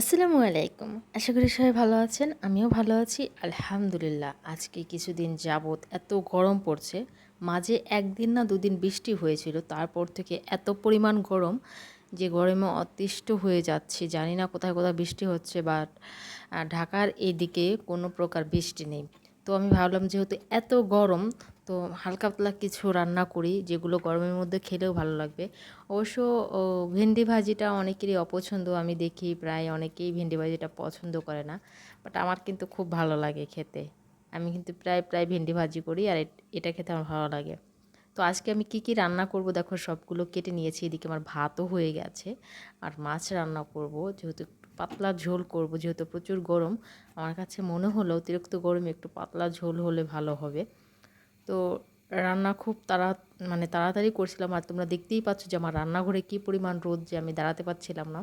আসসালামু আলাইকুম। আশা করি সবাই ভালো আছেন, আমিও ভালো আছি। আলহামদুলিল্লাহ, আজকে কিছুদিন যাবৎ এত গরম পড়ছে, মাঝে একদিন না দুদিন বৃষ্টি হয়েছিল, তারপর থেকে এত পরিমাণ গরম যে গরমে অতিষ্ঠ হয়ে যাচ্ছে। জানি না কোথায় কোথায় বৃষ্টি হচ্ছে, বাট ঢাকার এদিকে কোনো প্রকার বৃষ্টি নেই। তো আমি ভাবলাম যেহেতু এত গরম তো হালকা পাতলা কিছু রান্না করি, যেগুলো গরমের মধ্যে খেলেও ভালো লাগবে। অবশ্য ভেন্ডি ভাজিটা অনেকেরই অপছন্দ, আমি দেখি প্রায় অনেকেই ভেন্ডি ভাজিটা পছন্দ করে না। বাট আমার কিন্তু খুব ভালো লাগে খেতে। আমি কিন্তু প্রায় প্রায় ভেন্ডি ভাজি করি আর এটা খেতে আমার ভালো লাগে। তো আজকে আমি কি কি রান্না করব? দেখো, সবগুলো কেটে নিয়েছি, এদিকে আমার ভাতও হয়ে গেছে। আর মাছ রান্না করব, যেহেতু পাতলা ঝোল করব, যেহেতু প্রচুর গরম, আমার কাছে মনে হলো অতিরিক্ত গরমে একটু পাতলা ঝোল হলে ভালো হবে। তো রান্না খুব তাড়া মানে তাড়াতাড়ি করছিলাম আর তোমরা দেখতেই পাচ্ছ যে আমার রান্নাঘরে কী পরিমাণ রোদ যে আমি দাঁড়াতে পারছিলাম না।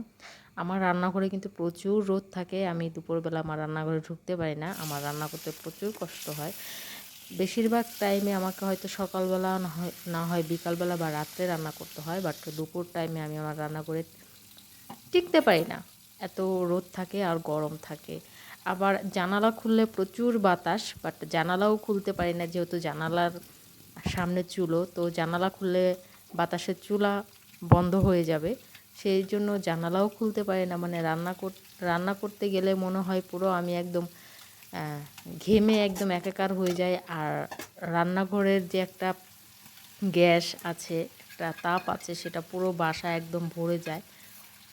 আমার রান্নাঘরে কিন্তু প্রচুর রোদ থাকে, আমি দুপুরবেলা আমার রান্নাঘরে ঢুকতে পারি না, আমার রান্না করতে প্রচুর কষ্ট হয়। বেশিরভাগ টাইমে আমাকে হয়তো সকালবেলা না হয় না হয় বিকালবেলা বা রাত্রে রান্না করতে হয় বাট দুপুর টাইমে আমি আমার রান্নাঘরে টিকতে পারি না। এত রোদ থাকে আর গরম থাকে। আবার জানালা খুললে প্রচুর বাতাস বাট জানালাও খুলতে পারি না যেহেতু জানালার সামনে চুলো, তো জানালা খুললে বাতাসের চুলা বন্ধ হয়ে যাবে। সেই জন্য জানালাও খুলতে পারি না মানে রান্না কর, রান্না করতে গেলে মনে হয় পুরো আমি একদম ঘেমে একদম একাকার হয়ে যায় আর রান্নাঘরের যে একটা গ্যাস আছে, একটা তাপ আছে, সেটা পুরো বাসা একদম ভরে যায়।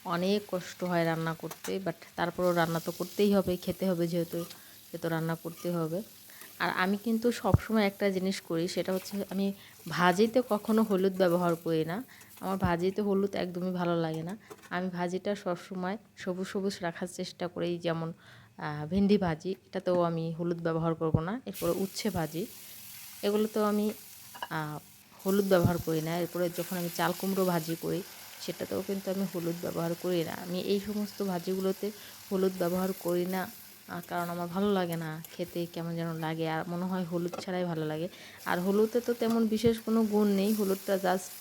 অনেক কষ্ট হয় রান্না করতে বাট তারপরও রান্না তো করতেই হবে, খেতে হবে যেহেতু, সেহেতু রান্না করতে হবে। আর আমি কিন্তু সবসময় একটা জিনিস করি, সেটা হচ্ছে আমি ভাজিতে কখনো হলুদ ব্যবহার করি না। আমার ভাজিতে হলুদ একদমই ভালো লাগে না। আমি ভাজিটা সবসময় সবুজ সবুজ রাখার চেষ্টা করি, যেমন ভেন্ডি ভাজি, এটাতেও আমি হলুদ ব্যবহার করব না, এরপরে উচ্ছে ভাজি। এগুলোতেও আমি হলুদ ব্যবহার করি না। এরপরে যখন আমি চাল কুমড়ো ভাজি করি সেটাতেও কিন্তু আমি হলুদ ব্যবহার করি না। আমি এই সমস্ত ভাজিগুলোতে হলুদ ব্যবহার করি না কারণ আমার ভালো লাগে না খেতে, কেমন যেন লাগে, আর মনে হয় হলুদ ছাড়াই ভালো লাগে। আর হলুদে তো তেমন বিশেষ কোনো গুণ নেই, হলুদটা জাস্ট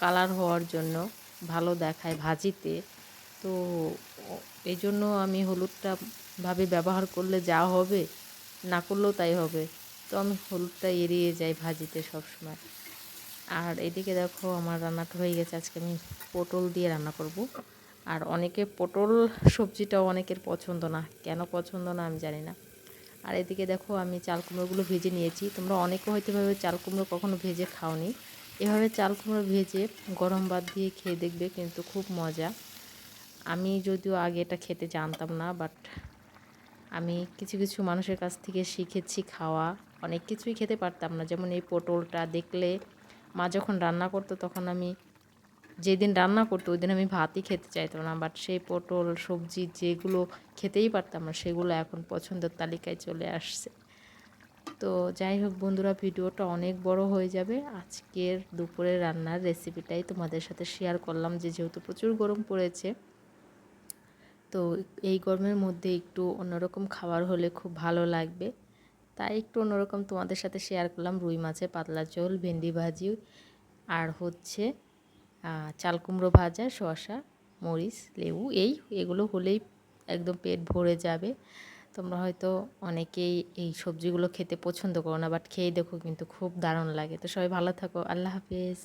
কালার হওয়ার জন্য ভালো দেখায় ভাজিতে। তো এই জন্য আমি হলুদটা ভাবে ব্যবহার করলে যা হবে, না করলেও তাই হবে। তো আমি হলুদটা এড়িয়ে যাই ভাজিতে সবসময়। আর এদিকে দেখো আমার রান্নাটা হয়ে গেছে। আজকে আমি পটল দিয়ে রান্না করব। আর অনেকে পটল সবজিটাও অনেকের পছন্দ না। কেন পছন্দ না আমি জানি না। আর এদিকে দেখো আমি চাল কুমড়োগুলো ভেজে নিয়েছি। তোমরা অনেকে হয়তো ভাবে চাল কুমড়ো কখনো ভেজে খাওনি। এভাবে চাল কুমড়ো ভেজে গরম ভাত দিয়ে খেয়ে দেখবে কিন্তু খুব মজা। আমি যদিও আগে এটা খেতে জানতাম না বাট আমি কিছু কিছু মানুষের কাছ থেকে শিখেছি খাওয়া। অনেক কিছুই খেতে পারতাম না। যেমন এই পটলটা দেখলে মা যখন রান্না করতো, তখন আমি যেদিন রান্না করতো ওই দিন আমি ভাতই খেতে চাইতাম না। বাট সেই পটল, সবজি যেগুলো খেতেই পারতাম না, সেগুলো এখন পছন্দের তালিকায় চলে আসছে। তো যাই হোক বন্ধুরা, ভিডিওটা অনেক বড় হয়ে যাবে। আজকের দুপুরের রান্নার রেসিপিটাই তোমাদের সাথে শেয়ার করলাম যে যেহেতু প্রচুর গরম পড়েছে, তো এই গরমের মধ্যে একটু অন্যরকম খাবার হলে খুব ভালো লাগবে। তাই একটু অন্যরকম তোমাদের সাথে শেয়ার করলাম। রুই মাছের পাতলা ঝোল, ভেন্ডি ভাজি আর হচ্ছে চাল কুমড়ো ভাজা, শসা, মরিচ, লেবু, এই এগুলো হলেই একদম পেট ভরে যাবে। তোমরা হয়তো অনেকেই এই সবজিগুলো খেতে পছন্দ করো না বাট খেয়ে দেখো কিন্তু খুব দারুণ লাগে। তো সবাই ভালো থাকো, আল্লাহ হাফেজ।